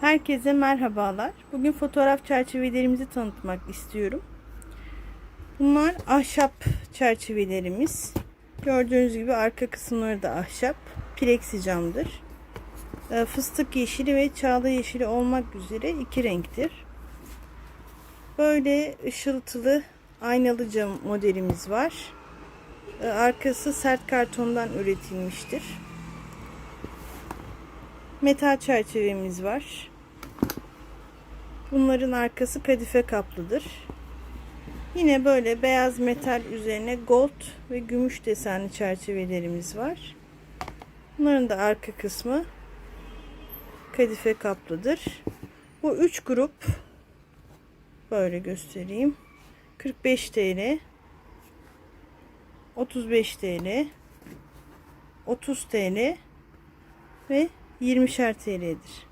Herkese merhabalar. Bugün fotoğraf çerçevelerimizi tanıtmak istiyorum. Bunlar ahşap çerçevelerimiz. Gördüğünüz gibi arka kısımları da ahşap. Plexi camdır. Ee, Fıstık yeşili ve çağla yeşili olmak üzere iki renktir. Böyle ışıltılı aynalı cam modelimiz var. Ee, Arkası sert kartondan üretilmiştir. Metal çerçevemiz var. Bunların arkası kadife kaplıdır. Yine böyle beyaz metal üzerine gold ve gümüş desenli çerçevelerimiz var. Bunların da arka kısmı kadife kaplıdır. Bu üç grup böyle göstereyim. 45 TL 35 TL 30 TL ve 20'şer TL'dir.